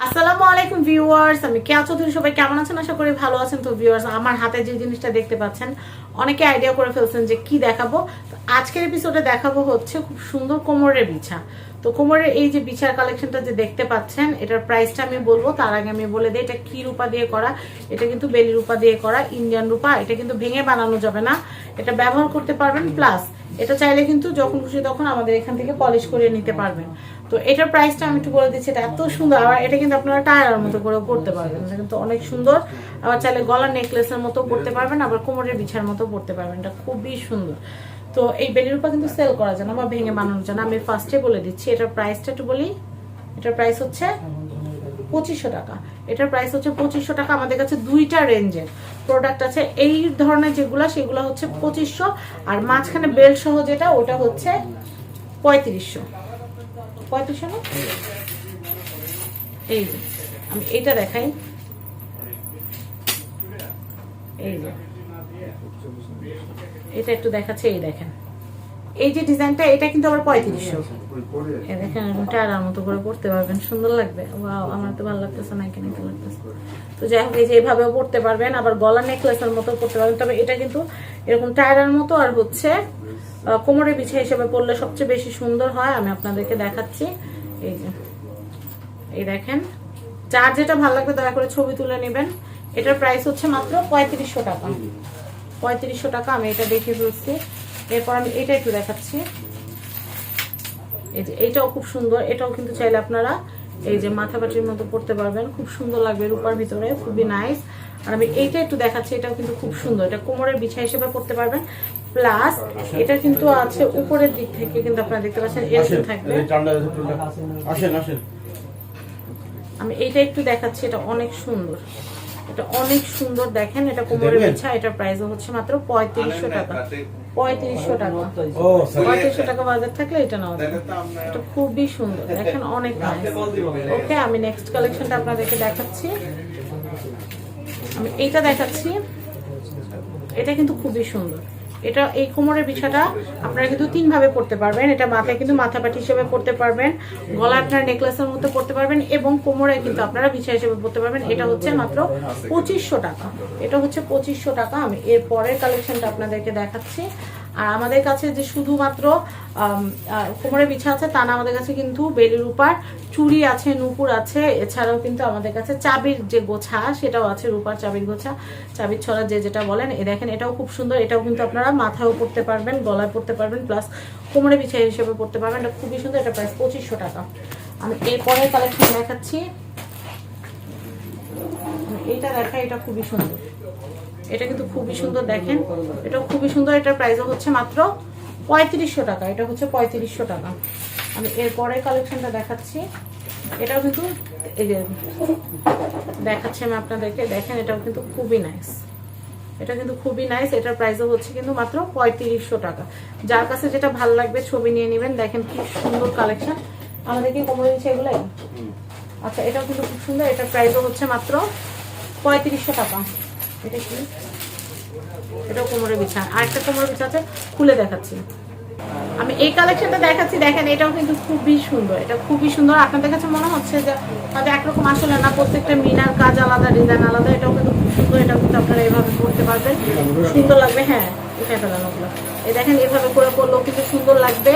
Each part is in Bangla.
আসসালামু আলাইকুম ভিউয়ার্স, আমি কেয়া চৌধুরী, সবাই কেমন আছেন? আশা করি ভালো আছেন। তো ভিউয়ার্স, আমার হাতে যে জিনিসটা দেখতে পাচ্ছেন, অনেকে আইডিয়া করে ফেলছেন যে কি দেখাবো। আজকের এপিসোডে দেখাবো হচ্ছে খুব সুন্দর কোমরের বিছা। তো কোমরের এই যে বিছার কালেকশনটা যে দেখতে পাচ্ছেন, এটার প্রাইসটা আমি বলব, তার আগে আমি বলে দিই, এটা কি রূপা দিয়ে করা? এটা কিন্তু বেলি রূপা দিয়ে করা, ইন্ডিয়ান রূপা, এটা কিন্তু ভেঙে বানানো যাবে না। এটা ব্যবহার করতে পারবেন প্লাস এটা চাইলে কিন্তু যখন খুশি তখন আমাদের এখান থেকে পলিশ করে নিতে পারবেন। তো এটার প্রাইসটা আমি একটু বলে দিচ্ছি, এটা এত সুন্দর, আবার এটা কিন্তু আপনারা টায়ারের মতো করে করতে পারবেন। এটা কিন্তু অনেক সুন্দর, আবার চাইলে গলার নেকলেসের মতো করতে পারবেন, আবার কোমরের বিছার মতো করতে পারবেন। এটা খুবই সুন্দর। তো এই বেলির উপর কিন্তু সেল করা যায় না বা ভেঙে বানানো যায় না। আমি ফার্স্টে বলে দিচ্ছি, এটার প্রাইসটা একটু বলি। এটার প্রাইস হচ্ছে পঁচিশশো টাকা। এটার প্রাইস হচ্ছে পঁচিশশো টাকা। আমাদের কাছে দুইটা রেঞ্জের প্রোডাক্ট আছে, এই ধরনের যেগুলো, সেগুলো হচ্ছে পঁচিশশো, আর মাঝখানে বেল্ট সহ যেটা, ওটা হচ্ছে পঁয়ত্রিশশো। পঁয়ত্রিশশো না? এই যে, আমি এটা দেখাই। এই যে, এটা একটু দেখাচ্ছে, এই দেখেন। এই যে ডিজাইনটা এটা কিন্তু আবার পঁয়ত্রিশশো। দেখেন এরকম টায়ার মতো করে পড়তে পারবেন সুন্দর লাগবে। ওয়াও আমার তো ভালো লাগতেছে না কেন লাগতেছে। তো যাই হোক এই যে এইভাবেও পড়তে পারবেন আবার গলা নেকলেসের মতো পড়তে পারবেন। তবে এটা কিন্তু এরকম টায়ারের মতো আর হচ্ছে আহ, কোমরের বিছা হিসেবে পড়লে সবচেয়ে বেশি সুন্দর হয় আমি আপনাদেরকে দেখাচ্ছি। এই যে এই দেখেন যার যেটা ভালো লাগবে দয়া করে ছবি তুলে নেবেন। এটার প্রাইস হচ্ছে মাত্র পঁয়ত্রিশশো টাকা। পঁয়ত্রিশশো টাকা আমি এটা দেখে ফেলছি এরপর আমি এটা একটু দেখাচ্ছি। এই যে এইটাও খুব সুন্দর এটাও কিন্তু চাইলে আপনারা এই যে মাথা বাটির মতো পড়তে পারবেন। খুব সুন্দর লাগবে রূপার ভিতরে খুবই নাইস আর আমি এইটা একটু দেখাচ্ছি এটাও কিন্তু খুব সুন্দর। এটা কোমরের বিছা হিসেবে পড়তে পারবেন। প্লাস এটা কিন্তু আছে উপরের দিক থেকে কিন্তু আপনারা দেখতে পাচ্ছেন এরকম থাকবে। আসেন আসেন। আমি এইটা একটু দেখাচ্ছি এটা অনেক সুন্দর। এটা অনেক সুন্দর দেখেন এটা কোমরের? বিছা এটা প্রাইস হচ্ছে মাত্র পঁয়ত্রিশশো টাকা। পঁয়ত্রিশশো টাকা। পঁয়ত্রিশশো টাকা বাজার থাকলে এটা নেওয়া যাবে। এটা খুবই সুন্দর দেখেন অনেক ওকে আমি নেক্সট কালেকশনটা আপনাদেরকে দেখাচ্ছি। আমি এইটা দেখাচ্ছি। এটা কিন্তু খুবই সুন্দর। এটা এই কোমরের বিছাটা আপনারা কিন্তু তিন ভাবে পড়তে পারবেন। এটা মাথায় কিন্তু মাথা পাটি হিসেবে পড়তে পারবেন, গলা আপনার নেকলেসের মধ্যে পড়তে পারবেন এবং কোমরে কিন্তু আপনারা বিছা হিসেবে পড়তে পারবেন। এটা হচ্ছে মাত্র পঁচিশশো টাকা। এটা হচ্ছে পঁচিশশো টাকা। আমি এর পরের কালেকশনটা আপনাদেরকে দেখাচ্ছি। আর আমাদের কাছে যে শুধুমাত্র কোমরে বিছা আছে, তা না, আমাদের কাছে কিন্তু বেলির রূপার চুড়ি আছে, নুপুর আছে, এছাড়াও কিন্তু আমাদের কাছে চাবির যে গোছা, সেটাও আছে, রূপার চাবির গোছা, চাবির ছড়া যে যেটা বলেন, এ দেখেন, এটাও খুব সুন্দর, এটাও কিন্তু আপনারা মাথায়ও পড়তে পারবেন, গলায় পড়তে পারবেন প্লাস কোমরে বিছা হিসেবে পড়তে পারবেন, এটা খুবই সুন্দর, এটা প্রাইস পঁচিশশো টাকা। আমি এরপরে কালেকশন দেখাচ্ছি। এইটা দেখা, এটা খুবই সুন্দর। এটা কিন্তু খুবই সুন্দর দেখেন। এটা খুবই সুন্দর এটার প্রাইসও হচ্ছে মাত্র পঁয়ত্রিশশো টাকা এটা হচ্ছে পঁয়ত্রিশশো টাকা। আমি এরপরে কালেকশনটা দেখাচ্ছি। এটাও কিন্তু এই যে দেখাচ্ছি আমি আপনাদেরকে দেখেন এটাও কিন্তু খুবই নাইস এটা কিন্তু খুবই নাইস এটার প্রাইসও হচ্ছে কিন্তু মাত্র পঁয়ত্রিশশো টাকা। যার কাছে যেটা ভালো লাগবে ছবি নিয়ে নেবেন দেখেন কি সুন্দর কালেকশন আমাদের কি কমে দিচ্ছে এগুলাই আচ্ছা এটাও কিন্তু খুব সুন্দর এটার প্রাইসও হচ্ছে মাত্র পঁয়ত্রিশশো টাকা। এটা কি? এটাও কোমরে বিছা আর একটা কোমরে বিছা আছে, খুলে দেখাচ্ছি। আমি এই কালেকশনটা দেখাচ্ছি, দেখেন, এটাও কিন্তু খুবই সুন্দর। এটা খুবই সুন্দর। আপনাদের কাছে মনে হচ্ছে যে হয়তো একরকম আসলে না, প্রত্যেকটা মিনার কাজ আলাদা ডিজাইন আলাদা, এটাও কিন্তু খুব সুন্দর। এটাও কিন্তু আপনারা এইভাবে করতে পারবেন। সুন্দর লাগবে হ্যাঁ উঠে ফেলেন ওগুলো এই দেখেন, এভাবে করে করলেও কিন্তু সুন্দর লাগবে।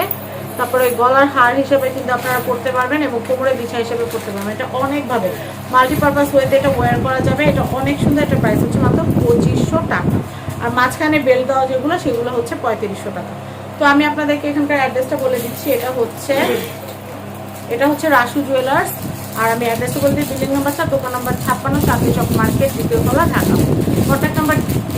তারপরে গলার হার হিসেবে কিন্তু আপনারা পড়তে পারবেন এবং কোমরে বিছা হিসেবে পড়তে পারবেন। এটা অনেকভাবে মাল্টিপারপাস ওয়েতে এটা ওয়্যার করা যাবে। এটা অনেক সুন্দর একটা প্রাইস হচ্ছে মাত্র পঁচিশশো টাকা। আর মাঝখানে বেল দেওয়া যেগুলো, সেগুলো হচ্ছে পঁয়ত্রিশশো টাকা। তো আমি আপনাদেরকে এখানকার অ্যাড্রেসটা বলে দিচ্ছি। এটা হচ্ছে এটা হচ্ছে রাসু জুয়েলার্স আর আমি অ্যাড্রেসটা বলে দিই, বিল্ডিং নাম্বার চার দোকান নাম্বার ছাপ্পান্ন চাকরি চক মার্কেট দ্বিতীয়তলা ঢাকা। কন্ট্যাক্ট নাম্বার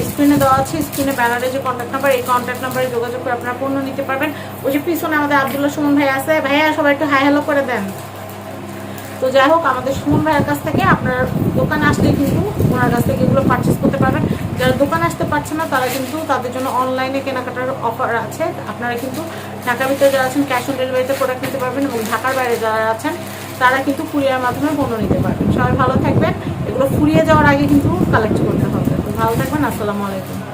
স্ক্রিনে দেওয়া আছে স্ক্রিনে ব্যানারে যে কন্ট্যাক্ট নাম্বার এই কন্ট্যাক্ট নাম্বারে যোগাযোগ করে আপনারা পণ্য নিতে পারবেন। ওই যে পিছনে আমাদের আবদুল্লাহ সুমন ভাই আছে। ভাইয়া, সবাই একটু হাই হ্যালো করে দেন। তো যাই হোক, আমাদের সুমন ভাইয়ের কাছ থেকে আপনার দোকানে আসলে কিন্তু ওনার কাছ থেকে এগুলো পারচেস করতে পারবেন। যারা দোকানে আসতে পারছে না, তারা কিন্তু তাদের জন্য অনলাইনে কেনাকাটার অফার আছে। আপনারা কিন্তু ঢাকার ভিতরে যারা আছেন ক্যাশ অন ডেলিভারিতে প্রোডাক্ট নিতে পারবেন এবং ঢাকার বাইরে যারা আছেন তারা কিন্তু কুরিয়ার মাধ্যমে পণ্য নিতে পারবেন। সবাই ভালো থাকবেন। এগুলো ফুরিয়ে যাওয়ার আগে কিন্তু কালেক্ট করতে হবে। ভালো থাকবেন। আসসালামু আলাইকুম।